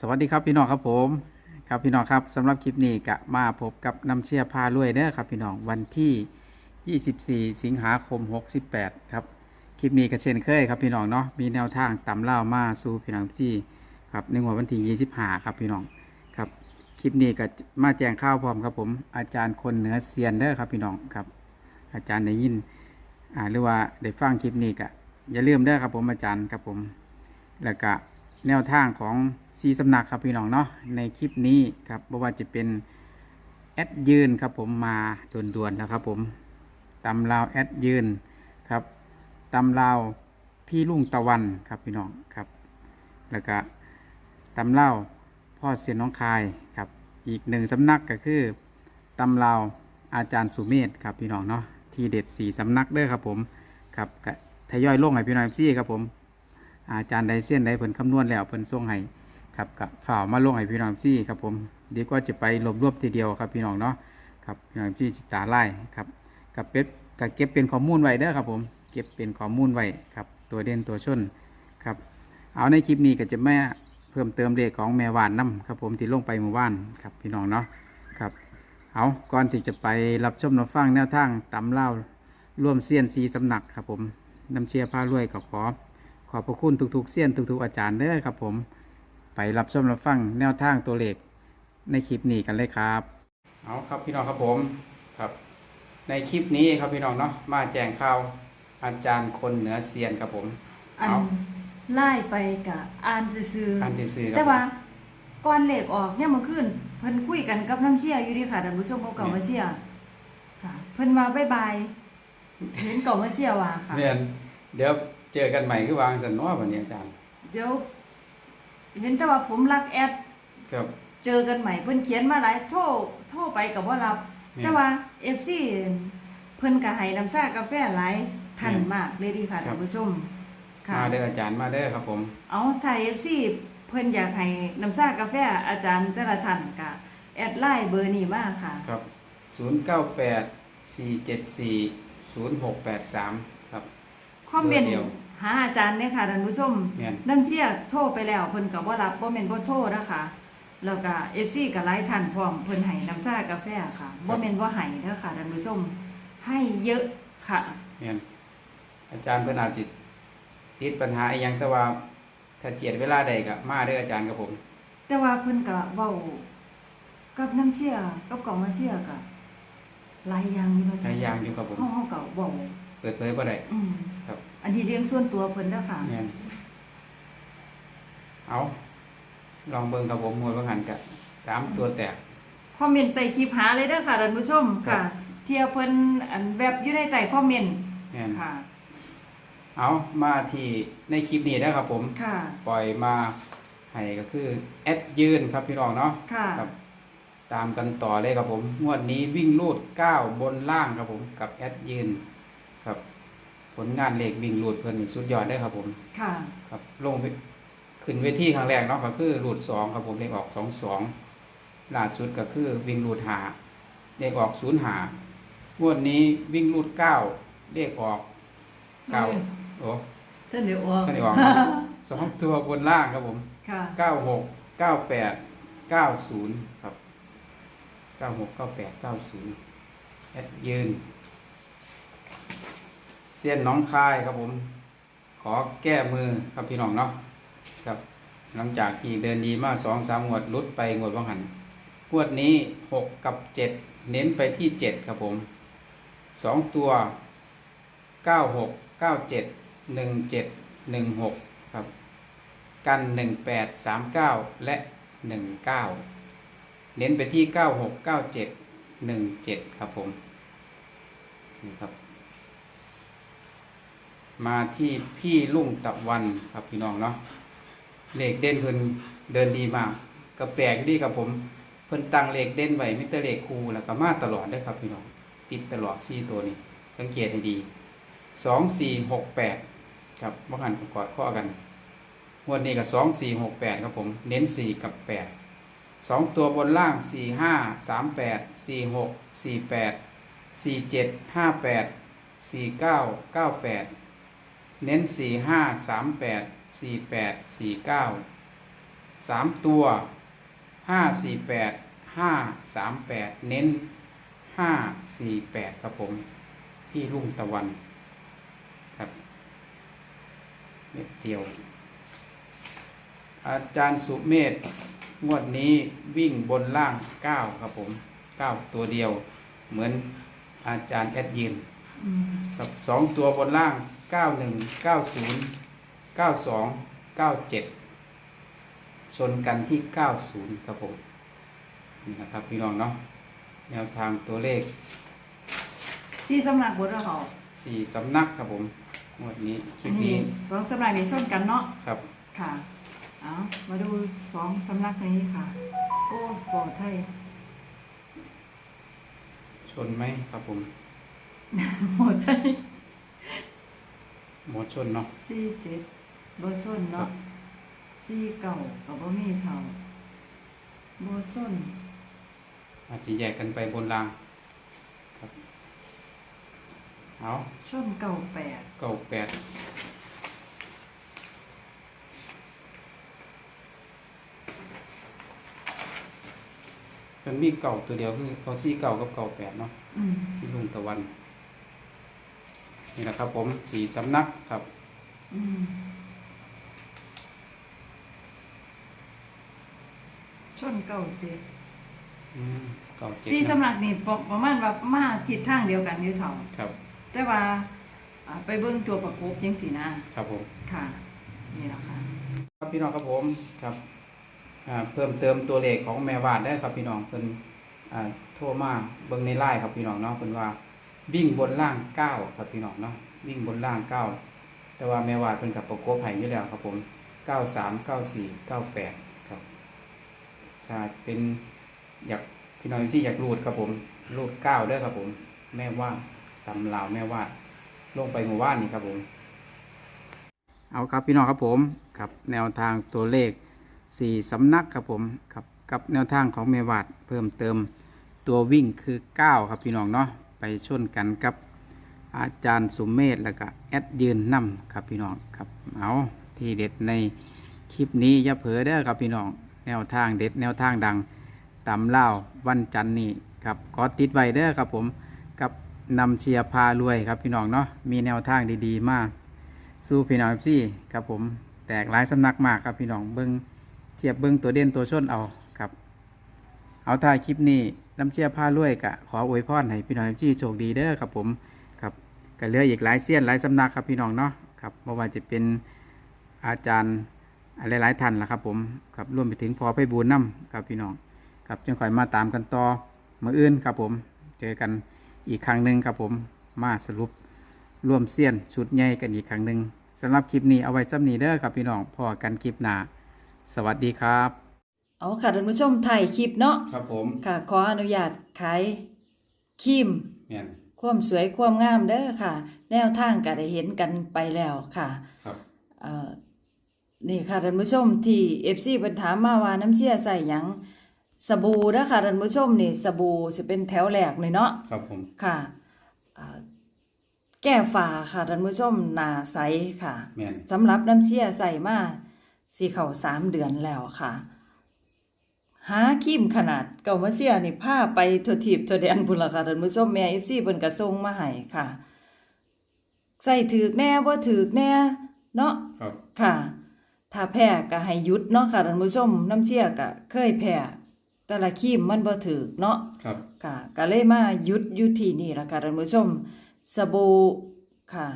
สวัสดีครับพี่น้องครับผม ครับพี่น้องครับสำหรับคลิปนี้ก็มาพบกับน้ำเชียพารวยเด้อครับพี่น้องวันที่ 24 สิงหาคม 68 ครับ คลิปนี้ก็เช่นเคยครับพี่น้องเนาะมีแนวทางตำเล่ามาสู่พี่น้องที่ครับในวันที่ 25 ครับพี่น้องครับคลิปนี้ก็มาแจ้งข่าวพร้อมครับผมอาจารย์คนเหนือเซียนเด้อครับพี่น้องครับ อาจารย์ได้ยินอ่าหรือว่าได้ฟังคลิปนี้ก็อย่าลืมเด้อครับผมอาจารย์ครับผมแล้วก็ แนวทางของซีสำนักครับพี่น้องเนาะในคลิปนี้ครับไม่ว่าจะเป็นแอดยืนครับผมมาด่วนๆนะครับผมตำลาวแอดยืนครับตำลาวพี่ลุงตะวันครับพี่น้องครับ แล้วก็ตำลาวพ่อเสียนน้องคายครับ อีกหนึ่งสำนักก็คือตำลาวอาจารย์สุเมธครับพี่น้องเนาะที่เด็ดสี่สำนักเด้อครับผมครับทยอยลงให้พี่น้องซี่ครับผม อาจารย์ไดเส้นไดเพิ่นคำนวณแล้วเพิ่นส่งให้ครับกับฝ่ามาลงให้พี่น้องซี่ครับผมดีกว่าจะไปรวบรวบทีเดียวครับพี่น้องเนาะครับพี่น้องซี่จิตาไล่ครับกับเป็ดกับเก็บเป็นข้อมูลไว้เด้อครับผมเก็บเป็นข้อมูลไว้ครับตัวเด่นตัวชนครับเอาในคลิปนี้ก็จะแม่เพิ่มเติมเลขของแม่วานน้ำครับผมที่ลงไปเมื่อวานครับพี่น้องเนาะครับเอาก่อนที่จะไปรับชมรับฟังแนวทางตำเล่าร่วมเซียนซีสำนักครับผมน้ำเชียร์ผ้ารวยก็ขอ ขอบพระคุณทุกๆเสี้ยนทุกๆอาจารย์เด้อครับผมไปรับชมรับฟังแนวทางตัวเลขในคลิปนี้กันเลยครับเอาครับพี่น้องครับผมครับ ในคลิปนี้ครับพี่น้องเนาะมาแจ้งข่าวอาจารย์คนเหนือเซียนครับผมอันเอา ไล่ไปกะอ่านซื่อๆอ่านซื่อๆครับแต่ว่าก่อนเลขออกเนี่ยามมื่อคืนเพิ่นคุยกันกับน้ำเชี่ยอยู่ดีค่ะท่านผู้ชมเก่าๆมาเชี่ยค่ะ เพิ่นว่าบ๊ายบายเห็นเก่ามาเชี่ยว่าค่ะ เรียนเดี๋ยว เจอกันใหม่คือวางสันเนาะวันนี้อาจารย์ เดี๋ยว เห็นแต่ว่าผมรักแอด ครับ เจอกันใหม่เพิ่นเขียนมาหลายโทรโทรไปกับว่ารับนี่แต่ว่า FC เพิ่นก็ให้น้ำชากาแฟหลายท่านมากเลยดีค่ะครัท่าบ นผู้ชมค่ะ มาเด้ออาจารย์มาเด้อครับ ผม เอาถ้า FC เพิ่นอยากให้น้ำชากาแฟอาจารย์แต่ละท่านก็แอดไลน์เบอร์นี้มาค่ะ ครับ098 474 0683ครับ คอมเมนต์เบอร์เดียว หาอาจารย์เนี่ยค่ะท่านผู้ชมแม่น น้ำเชี่ยโทรไปแล้วเพิ่นก็บ่รับบ่แม่นบ่โทรนะคะแล้วก็ FC ก็หลายท่านพร้อมเพิ่นให้น้ำชากาแฟค่ะบ่แม่นบ่ให้เด้อค่ะท่านผู้ชมให้เยอะค่ะ เนี่ยอาจารย์เพิ่นอาจสิติดปัญหาอีหยังแต่ว่าถ้าเจียดเวลาใดก็มาเด้ออาจารย์ครับผม แต่ว่าเพิ่นก็เว้ากับน้ำเชี่ยกับกล่องมาเชี่ยก็หลายอย่างอยู่เนาะหลายอย่างอยู่ครับผม เฮาเฮาก็เว้าเปิดเผยบ่ได้อืม ครับ อันนี้เลี้ยงส่วนตัวเพิ่นเด้อค่ะเนี่ยเอาลองเบิ่งครับผมมวยบางหันกะสามตัวแตก คอมเมนต์ใต้คลิปหาเลยเด้อค่ะท่านผู้ชมครัค่ะบเที่ยเพิ่นอันแวบอยู่ในใต้คอมเมนต์เนี่ยค่ะ เอามาที่ในคลิปนี้นะครับผม ค่ะ ปล่อยมาให้ก็คือแอดยืนครับพี่น้องเนาะค่ะ ครับ ตามกันต่อเลยครับผม งวดนี้วิ่งลูดเก้าบนล่างครับผมกับแอดยืนครับ ผลงานเลขวิ่งลูดเพิ่นนี่สุดยอดได้อครับผมค่ะ ครับลงไปขึ้นเวทีครั้งแรกเนาะก็คือรูดสองครับผมเลขออกสองสองล่าสุดก็คือวิ่งรูดหาเลขออกศูนย์หางวดนี้วิ่งรูดเก้าเลขออกเก้าเอ้ยโอ้ท่านเดี๋ยวออกท่านได้ออกสองตัวบนล่างครับผมค่ะเก้าหกเก้าแปดเก้าศูนย์ครับเก้าหกเก้าแปดเก้าศูนย์แอดยืน เส้ยนน้องคายครับผม ขอแก้มือครับพี่น้องเนาะครับ หลังจากที่เดินดีมาสองสามงวดลุดไปงวดบางหันงวดนี้หกกับเจ็ดเน้นไปที่เจ็ดครับผมสองตัวเก้าหกเก้าเจ็ดหนึ่งเจ็ดหนึ่งหกครับ กันหนึ่งแปดสามเก้าและหนึ่งเก้าเน้นไปที่เก้าหกเก้าเจ็ดหนึ่งเจ็ดครับผมนี่ครับ มาที่พี่ลุงตะวันครับพี่น้องเนาะเลขเด่นเพิ่นเดินดีมากก็แปลกดีครับผมเพิ่นตั้งเลขเด่นไว้มิเตรเลขคูแล้วก็มาตลอดได้ครับพี่น้องติดตลอดสี่ตัวนี้ สังเกตให้ดีสองสี่หกแปดครับว่าหันกอดข้อกันงวดนี้กับสองสี่หกแปดครับผมเน้นสี่กับแปดสองตัวบนล่างสี่ห้าสามแปดสี่หกสี่แปดสี่เจ็ดห้าแปดสี่เก้าเก้าแปด เน้นสี่ห้าสามแปดสี่แปดสี่เก้าสามตัวห้าสี่แปดห้าสามแปดเน้นห้าสี่แปดครับผม พี่รุ่งตะวันครับเม็ดเดียว อาจารย์สุเมธงวดนี้วิ่งบนล่างเก้าครับผมเก้าตัวเดียว เหมือนอาจารย์แอดยินอืมครับสองตัวบนล่าง เก้าหนึ่งเก้าศูนย์เก้าสองเก้าเจ็ดชนกันที่เก้าศูนย์ครับผมนี่นะครับพี่น้องเนาะแนวทางตัวเลขสี่สำนักบทเราเขาสี่สำนักครับผมงวดนี้คลิอัปนนี้นี้สองสำนักนี้ส้นกันเนาะครับค่ะเอามาดูสองสำนักนี้ค่ะโอ้โหไทยชนไหมครับผมโหไทย หมดชนเนาะสี่เจ็ดบส้นครัเนาะบสี่เก่ากับบ่มีเท่าบส้นอาจจะแยกกันไปบนรางครับเอาชนเก่าแปดเก้าแปดมันมีเก่าตัวเดียวคือเขาซี่เก่ากับเก่าแปดเนาะอืมที่ลุงตะวัน นี่แหละครับผมสีสำนักครับอืมชนเก่าเจ็ดอืมเก่าเจ็ดสี่นะสำนักนี่ประประมาณว่ามาทิศทางเดียวกันอยู่เท่าครับ แต่ว่าอ่าไปเบิ่งตัวประกบยังสีนะครับผม ค่ะ นี่แหละค่ะ ครับพี่น้องครับผมครับอ่าเพิ่มเติมตัวเลขของแม่วาดได้ครับพี่น้องเพิ่นอ่าโทรมาเบิ่งในไลน์ครับพี่น้องเนาะเพิ่นว่า วิ่งบนล่างเก้าครับพี่น้องเนาะวิ่งบนล่างเก้าแต่ว่าแม่วาดเพิ่นกับประกบให้อยู่แล้วครับผมเก้าสามเก้าสี่เก้าแปดครับถ้าเป็นอยากพี่น้องที่อยากรูดครับผมรูดเก้าด้อครับผม แม่วาดตำลาวแม่วาดลงไปหมู่บ้านนี่ครับผม เอาครับพี่น้องครับผมครับแนวทางตัวเลข4สำนักครับผมครับกับแนวทางของเมวาดเพิ่มเติมตัววิ่งคือ 9 ครับพี่น้องเนาะ ไปชนกันกับอาจารย์สุมเมธแล้วก็แอดยืนนํครับพี่น้องครับเอาที่เด็ดในคลิปนี้อย่าเผลอเด้อครับพี่น้องแนวทางเด็ดแนวทางดังตำเล่าวันจันทร์นี้ครับก็ติดไว้เด้อครับผมกับนำเชียร์พารวยครับพี่น้องเนาะมีแนวทางดีๆ มาก สู้พี่น้องซี่ครับผมแตกหลายสำนักมากครับพี่น้องเบิ้งเทียบเบิ้งตัวเด่นตัวชนเอาครับ เอาท้ายคลิปนี้ น้ำเชียร์ผ้าลวยกะขออวยพรให้พี่น้องซี่โชคดีเด้อครับผมครับก็เหลืออีกหลายเสี้ยนหลายสำนักครับพี่น้องเนาะครับไม่ว่าจะเป็นอาจารย์อะไรหลายๆท่านละครับผมครับรวมไปถึงพอไพบูลน้ำครับพี่น้องครับจึงคอยมาตามกันต่อมืออื่นครับผม เจอกันอีกครั้งหนึ่งครับผมมาสรุปร่วมเสี้ยนชุดใหญ่กันอีกครั้งหนึ่งสำหรับคลิปนี้เอาไว้ซ้ำนี้เด้อครับพี่น้องพอกันคลิปหน้าสวัสดีครับ เอาค่ะท่านผู้ชมถ่ายคลิปเนาะครับผมค่ะ ขออนุญาตขายครีมแม่นความสวยความงามเด้อค่ะ แนวทางก็ได้เห็นกันไปแล้วค่ะครับเอ่อนี่ค่ะท่านผู้ชมที่ FC เพิ่นถามมาว่าน้ำเชื่อใส่หยังสบู่เด้อค่ะท่านผู้ชมนี่สบู่สิเป็นแถวแรกเลยเนาะครับผมค่ะอ่าแก้ฝาค่ะท่านผู้ชมหนาใสค่ะแม่น สำหรับน้ำเชี่ยใส่มาสีเขาสามเดือนแล้วค่ะ หาครีมขนาดเก่ามาเสียนี่ผ้าไปทั่วทีบทั่วแดนพุ่นละค่ะท่านผู้ชมแม่เอฟซีเพิ่นกระทรงมาให้ค่ะ ใส่ถือกแน่ว่าถือกแน่เนาะครับค่ะ ถ้าแพ้ก็ให้หยุดเนาะค่ะท่านผู้ชมน้ำเชี่ยก็เคยแพ้แต่ละครีมมันบ่ถือกเนาะครับค่ะก็เลยมาหยุดอยู่ที่นี่ละค่ะท่านผู้ชมสบู่ค่ะ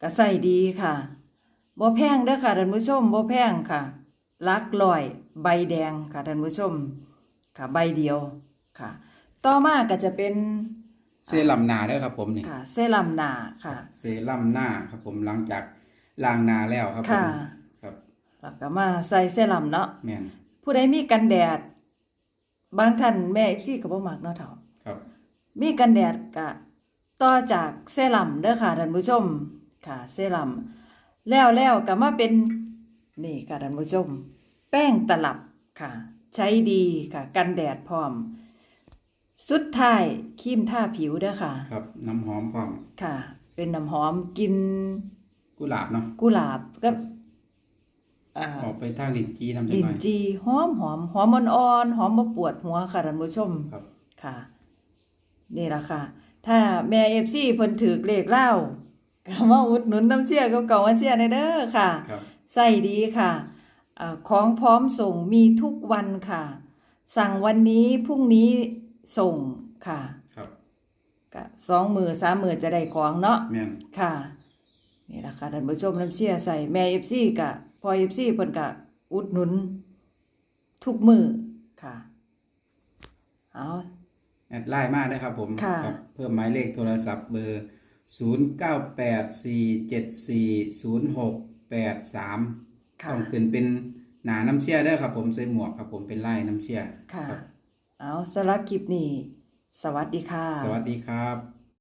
ก็ใส่ดีค่ะบ่แพงเด้อค่ะท่านผู้ชมบ่แพงค่ะ ลักลอยใบแดงค่ะท่านผู้ชมค่ะใบเดียวค่ะ ต่อมาก็จะเป็นเซรั่มหนาเด้อครับผมนี่ค่ะ เซรั่มหน้าค่ะ เซรั่มหน้าครับผมหลังจากล้างหน้าแล้วครับผมค่ะครับแล้วก็มาใส่เซรั่มเนาะแม่นผู้ใดมีกันแดด บางท่านแม่ FC ก็บ่มักเนาะเฒ่าครับ มีกันแดดกะต่อจากเซรั่มเด้อค่ะท่านผู้ชมค่ะ เซรั่มแล้วแล้วก็มาเป็นนี่ค่ะท่านผู้ชม แป้งตลับค่ะ ใช้ดีค่ะ กันแดดพร้อม สุดท้ายครีมทาผิวเด้อค่ะ ครับน้ำหอมพร้อมค่ะ เป็นน้ำหอมกลินกุหลาบเนาะกุหลาบกับอ่าออกไปทางลิ้นจีนำจังลิ้หนน่อย จีหอมหอมหอมอ่อนๆหอมบ่ปวดหัวค่ะท่านผู้ชมครับ ค่ะ นี่ล่ะค่ะ ถ้าแม่ FC เพิ่นถือเลขเล่าก็มาอุดหนุนน้ำเชี่ยเก่าๆมาเชี่ยได้เด้อค่ะ ครับ ใส่ดีค่ะอา ของพร้อมส่งมีทุกวันค่ะ สั่งวันนี้พรุ่งนี้ส่งค่ะครับก็สองมือสามมือจะได้ของเนาะแม่นค่ะนี่ล่ะค่ะท่านผู้ชมน้ำเชี่ยใส่แม่ FC กะพอ FC เพิ่นกะอุดหนุน ทุกมือค่ะเอาแอดไลน์มาได้ครับผมค่ะ ครับ เพิ่มหมายเลขโทรศัพท์เบอร์ 0984740683ค่ะ ต้องขึ้นเป็นหนาน้ำเชี่ยได้อครับผมใส่หมวกครับผมเป็นไล่น้ำเชี่ยค่ะครับเอาสำหรับคลิปนี้ สวัสดีค่ะ สวัสดีครับ